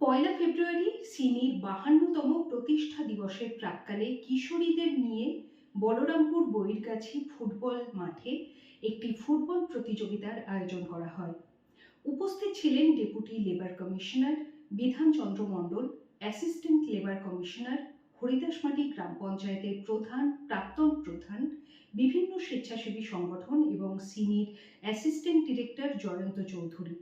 পয়লা ফেব্রুয়ারি সিনির বাহান্নতম প্রতিষ্ঠা দিবসের প্রাক্কালে কিশোরীদের নিয়ে বলরামপুর বইরগাছি ফুটবল মাঠে একটি ফুটবল প্রতিযোগিতার আয়োজন করা হয়। উপস্থিত ছিলেন deputy labour commissioner Bidhanchandra Mondal, assistant labour commissioner Haridasmati গ্রাম পঞ্চায়েতের প্রধান, প্রাক্তন প্রধান, বিভিন্ন স্বেচ্ছাসেবী সংগঠন এবং senior assistant director Jayanta Chowdhury.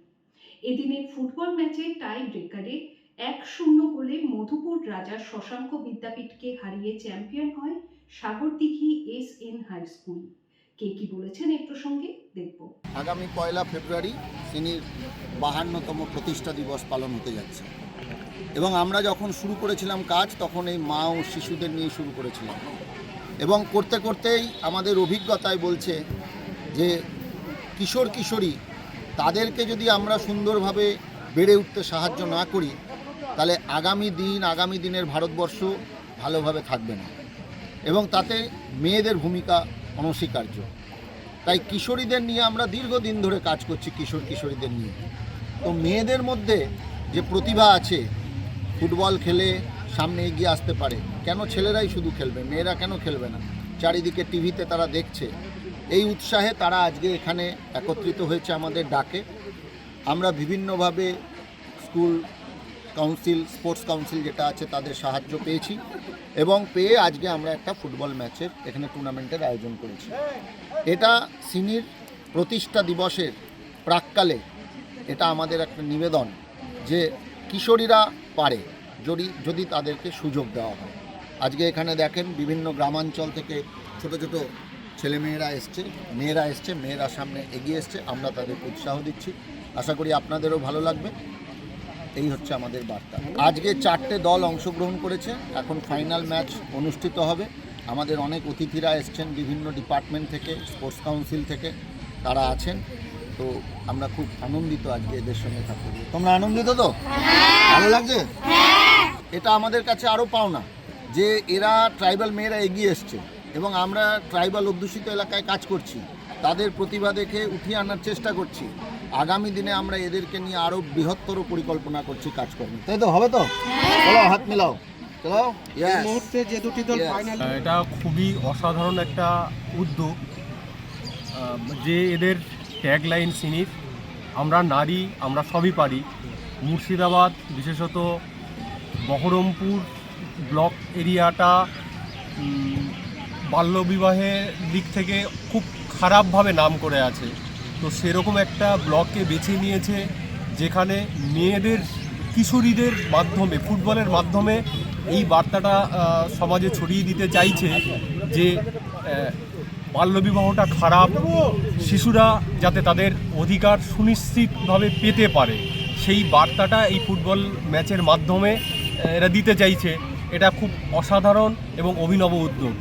এদিনের ফুটবল ম্যাচে টাই ব্রেকারে এক শূন্য গোলে মধুপুর রাজা শশাঙ্ক বিদ্যাপীঠকে হারিয়ে চ্যাম্পিয়ন হয় Sagardighi S N high school. কে কি বলেছেন এ প্রসঙ্গে দেখব। আগামী পয়লা ফেব্রুয়ারি সিনির বাহান্নতম প্রতিষ্ঠা দিবস পালন হতে যাচ্ছে। এবং আমরা যখন শুরু করেছিলাম কাজ, তখন এই মা ও শিশুদের নিয়ে শুরু করেছিলাম। এবং করতে করতেই আমাদের অভিজ্ঞতায় বলছে যে কিশোর কিশোরী তাদেরকে যদি আমরা সুন্দরভাবে বেড়ে উঠতে সাহায্য না করি, তাহলে আগামী দিন, আগামী দিনের ভারতবর্ষ ভালোভাবে থাকবে না। এবং তাতে মেয়েদের ভূমিকা অনস্বীকার্য। তাই কিশোরীদের নিয়ে আমরা দীর্ঘদিন ধরে কাজ করছি কিশোর কিশোরীদের নিয়ে। তো মেয়েদের মধ্যে যে প্রতিভা আছে, ফুটবল খেলে সামনে এগিয়ে আসতে পারে, কেন ছেলেরাই শুধু খেলবে? মেয়েরা কেন খেলবে না? চারিদিকে টিভিতে তারা দেখছে। এই উৎসাহে তারা আজকে এখানে একত্রিত হয়েছে আমাদের ডাকে। আমরা বিভিন্নভাবে স্কুল কাউন্সিল, স্পোর্টস কাউন্সিল যেটা আছে তাদের সাহায্য পেয়েছি এবং পেয়ে আজকে আমরা একটা ফুটবল ম্যাচের এখানে টুর্নামেন্টের আয়োজন করেছি। এটা সিনির প্রতিষ্ঠা দিবসের প্রাককালে এটা আমাদের একটা নিবেদন যে কিশোরীরা পারে যদি যদি তাদেরকে সুযোগ দেওয়া হয়। আজকে এখানে দেখেন বিভিন্ন গ্রামাঞ্চল থেকে ছোট ছোট ছেলেমেয়েরা এসছে মেয়েরা এসছে মেয়েরা সামনে এগিয়ে এসছে আমরা তাদেরকে উৎসাহ দিচ্ছি। আশা করি আপনাদেরও ভালো লাগবে। এই হচ্ছে আমাদের বার্তা। আজকে চারটে দল অংশগ্রহণ করেছে এখন ফাইনাল ম্যাচ অনুষ্ঠিত হবে। আমাদের অনেক অতিথিরা এসছেন বিভিন্ন ডিপার্টমেন্ট থেকে স্পোর্টস কাউন্সিল থেকে তারা আছেন। তো আমরা খুব আনন্দিত আজকে এদের সঙ্গে থাকতে। তোমরা আনন্দিত তো? ভালো লাগছে? এটা আমাদের কাছে আরও পাওনা যে এরা ট্রাইবাল মেয়েরা এগিয়ে এসছে। এবং আমরা ট্রাইবাল অধ্যুষিত এলাকায় কাজ করছি। তাদের প্রতিভা দেখে উঠিয়ে আনার চেষ্টা করছি। আগামী দিনে আমরা এদেরকে নিয়ে আরও বৃহত্তর পরিকল্পনা করছি কাজকর্ম। তাই তো? হবে তো? চলো হাত মিলাও। চলো? মুহূর্তে যে দুটি দল ফাইনাল এটা খুবই অসাধারণ একটা উদ্যোগ। যে এদের ট্যাগলাইন সিনির আমরা নারী আমরা সবই পারি। মুর্শিদাবাদ বিশেষত বহরমপুর ব্লক এরিয়াটা বাল্যবিবাহের দিক থেকে খুব খারাপভাবে নাম করে আছে। তো সেরকম একটা ব্লককে বেছে নিয়েছে, যেখানে মেয়েদের, কিশোরীদের মাধ্যমে, ফুটবলের মাধ্যমে এই বার্তাটা সমাজে ছড়িয়ে দিতে চাইছে যে বাল্যবিবাহটা খারাপ, শিশুরা যাতে তাদের অধিকার সুনিশ্চিতভাবে পেতে পারে। সেই বার্তাটা এই ফুটবল ম্যাচের মাধ্যমে এরা দিতে চাইছে। এটা খুব অসাধারণ এবং অভিনব উদ্যোগ।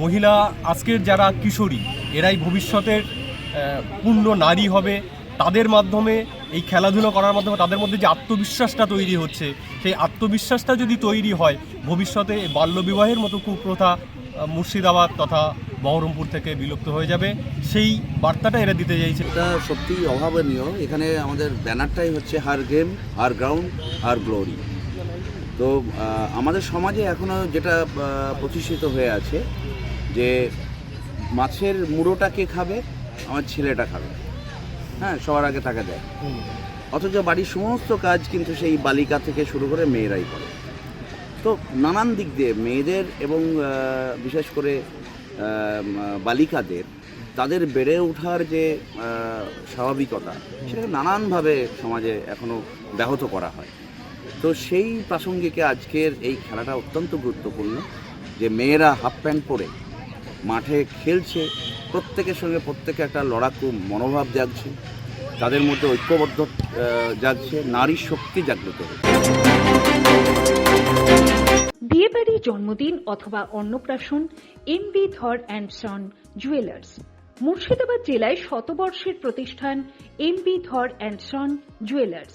মহিলা আজকের যারা কিশোরী, এরাই ভবিষ্যতের পূর্ণ নারী হবে। তাদের মাধ্যমে, এই খেলাধুলো করার মাধ্যমে তাদের মধ্যে যে আত্মবিশ্বাসটা তৈরি হচ্ছে, সেই আত্মবিশ্বাসটা যদি তৈরি হয়, ভবিষ্যতে বাল্যবিবাহের মতো কুপ্রথা মুর্শিদাবাদ তথা বহরমপুর থেকে বিলুপ্ত হয়ে যাবে। সেই বার্তাটা এরা দিতে চাইছে। এটা সত্যিই অভাবনীয়। এখানে আমাদের ব্যানারটাই হচ্ছে her game, her ground, her glory. তো আমাদের সমাজে এখনও যেটা প্রতিষ্ঠিত হয়ে আছে যে মাছের মুড়োটা কে খাবে আমার ছেলেটা খাবে। হ্যাঁ সবার আগে টাকা দেয়। অথচ বাড়ির সমস্ত কাজ কিন্তু সেই বালিকা থেকে শুরু করে মেয়েরাই করে। তো নানান দিক দিয়ে মেয়েদের এবং বিশেষ করে বালিকাদের তাদের বেড়ে ওঠার যে স্বাভাবিকতা সেটা নানানভাবে সমাজে এখনও ব্যাহত করা হয়। তো সেই প্রাসঙ্গিকে আজকের এই খেলাটা অত্যন্ত গুরুত্বপূর্ণ, যে মেয়েরা হাফ প্যান্ট পরে মাঠে খেলছে, প্রত্যেকের সঙ্গে প্রত্যেকে একটা লড়াকু মনোভাব জাগছে, তাদের মধ্যে ঐক্যবদ্ধ জাগছে, নারী শক্তি জাগ্রত বিয়েবাড়ি জন্মদিন অথবা অন্নপ্রাশন M B Dhar and son jewellers. Murshidabad জেলায় শতবর্ষের প্রতিষ্ঠান M B Dhar and son jewellers.